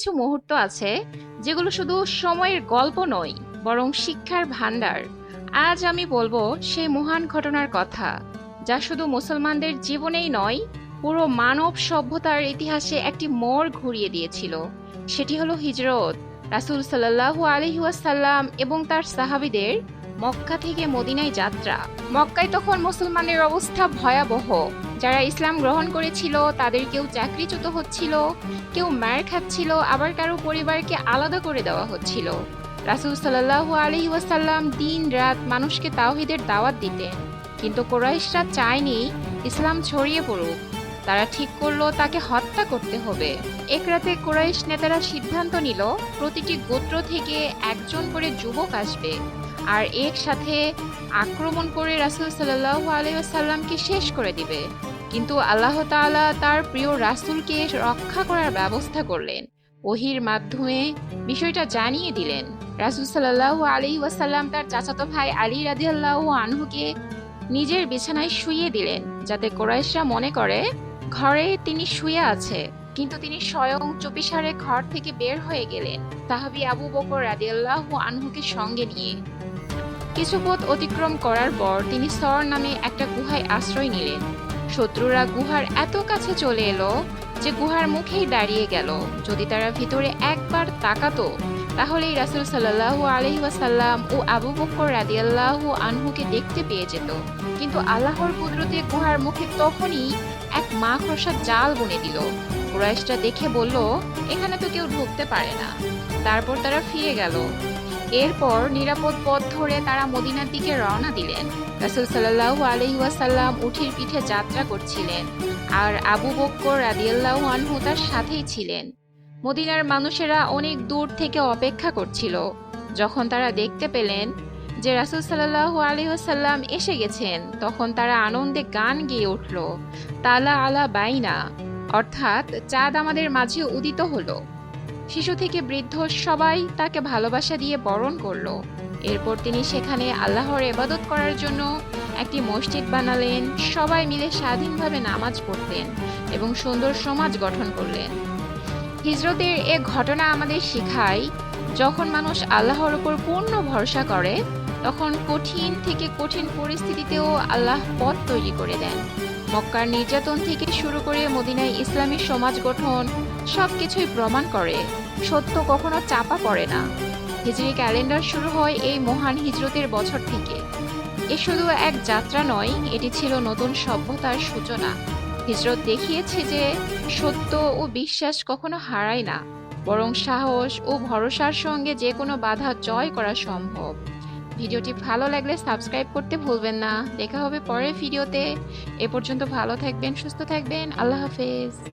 কিছু মুহূর্ত আছে যেগুলো শুধু সময়ের গল্প নয়, বরং শিক্ষার ভান্ডার আজ আমি বলব সেই মহান ঘটনার কথা, যা শুধু মুসলমানদের জীবনেই নয়, পুরো মানব সভ্যতার ইতিহাসে একটি মোড় ঘুরিয়ে দিয়েছিল। সেটি হলো হিজরত। রাসূল সাল্লাল্লাহু আলাইহি ওয়াসাল্লাম এবং তার সাহাবীদের মক্কা থেকে মদিনায় যাত্রা। মক্কায় তখন মুসলমানের অবস্থা ভয়াবহ। যারা ইসলাম গ্রহণ করেছিল, তাদের কেউ চাকরিচ্যুত হচ্ছিল, কেউ মার খাচ্ছিল, আবার কারও পরিবারকে আলাদা করে দেওয়া হচ্ছিল। রাসূল সাল্লাল্লাহু আলাইহি ওয়াসাল্লাম দিন রাত মানুষকে তাওহীদের দাওয়াত দিতেন। কিন্তু কোরাইশরা চায়নি ইসলাম ছড়িয়ে পড়ুক। তারা ঠিক করল তাকে হত্যা করতে হবে। এক রাতে কোরাইশ নেতারা সিদ্ধান্ত নিল, প্রতিটি গোত্র থেকে একজন করে যুবক আসবে। আর একসাথে আক্রমণ করে রাসূল সাল্লাল্লাহু আলাইহি ওয়াসাল্লামকে শেষ করে দিবে। কিন্তু আল্লাহ তাআলা তার প্রিয় রাসূলকে রক্ষা করার ব্যবস্থা করলেন। ওহির মাধ্যমে বিষয়টা জানিয়ে দিলেন। রাসূল সাল্লাহ আলাইহি ওয়াসাল্লাম তার চাচাতো ভাই আলী রাদিয়াল্লাহু আনহুকে নিজের বিছানায় শুয়ে দিলেন, যাতে কোরাইশরা মনে করে ঘরে তিনি শুয়ে আছে। কিন্তু তিনি স্বয়ং চুপিসারে ঘর থেকে বের হয়ে গেলেন সাহাবী আবু বকর রাদিয়াল্লাহু আনহুকে সঙ্গে নিয়ে। কিছু পথ অতিক্রম করার পর তিনি সর নামে একটা গুহায় আশ্রয় নিলেন। শত্রুরা গুহার এত কাছে চলে এলো যে গুহার মুখেই দাঁড়িয়ে গেল। যদি তারা ভিতরে একবার তাকাতো, তাহলেই রাসূল সাল্লাল্লাহু আলাইহি ও আবু বকর রাদিয়াল্লাহু আনহুকে দেখতে পেয়ে যেত। কিন্তু আল্লাহর কুদরতে গুহার মুখে তখনই এক মা খসার জাল বুনে দিল। কুরাইশটা দেখে বলল, এখানে তো কেউ ঢুকতে পারে না। তারপর তারা ফিরে গেল। এরপর নিরাপদ পথ ধরে তারা মদিনার দিকে রওনা দিলেন। রাসূল সাল্লাল্লাহু আলাইহি ওয়াসাল্লাম উঠির পিঠে যাত্রা করছিলেন আর আবু বক্কর রাদিয়াল্লাহু আনহু তার সাথেই ছিলেন। মদিনার মানুষেরা অনেক দূর থেকে অপেক্ষা করছিল। যখন তারা দেখতে পেলেন যে রাসূল সাল্লাল্লাহু আলাইহি ওয়াসাল্লাম এসে গেছেন, তখন তারা আনন্দে গান গেয়ে উঠল, তালা আলা বাইনা। অর্থাৎ চাঁদ আমাদের মাঝে উদিত হলো। শিশু থেকে বৃদ্ধ সবাই তাকে ভালোবাসা দিয়ে বরণ করল। এরপর তিনি সেখানে আল্লাহর এবাদত করার জন্য একটি মসজিদ বানালেন। সবাই মিলে স্বাধীনভাবে নামাজ পড়তেন এবং সুন্দর সমাজ গঠন করলেন। হিজরতের এ ঘটনা আমাদের শিখায়, যখন মানুষ আল্লাহর উপর পূর্ণ ভরসা করে, তখন কঠিন থেকে কঠিন পরিস্থিতিতেও আল্লাহ পথ তৈরি করে দেন। মক্কার নির্যাতন থেকে শুরু করে মদিনায় ইসলামী সমাজ গঠন সব কিছুই প্রমাণ করে। সত্য কখনো চাপা পড়ে না। হিজরি ক্যালেন্ডার শুরু হয় এই মহান হিজরতের বছর থেকে। এ শুধু এক যাত্রা নয়, এটি ছিল নতুন সভ্যতার সূচনা। হিজরত দেখিয়েছে যে সত্য ও বিশ্বাস কখনো হারায় না, বরং সাহস ও ভরসার সঙ্গে যে কোনো বাধা জয় করা সম্ভব। ভিডিওটি ভালো লাগলে সাবস্ক্রাইব করতে ভুলবেন না। দেখা হবে পরের ভিডিওতে। এ পর্যন্ত ভালো থাকবেন, সুস্থ থাকবেন। আল্লাহ হাফেজ।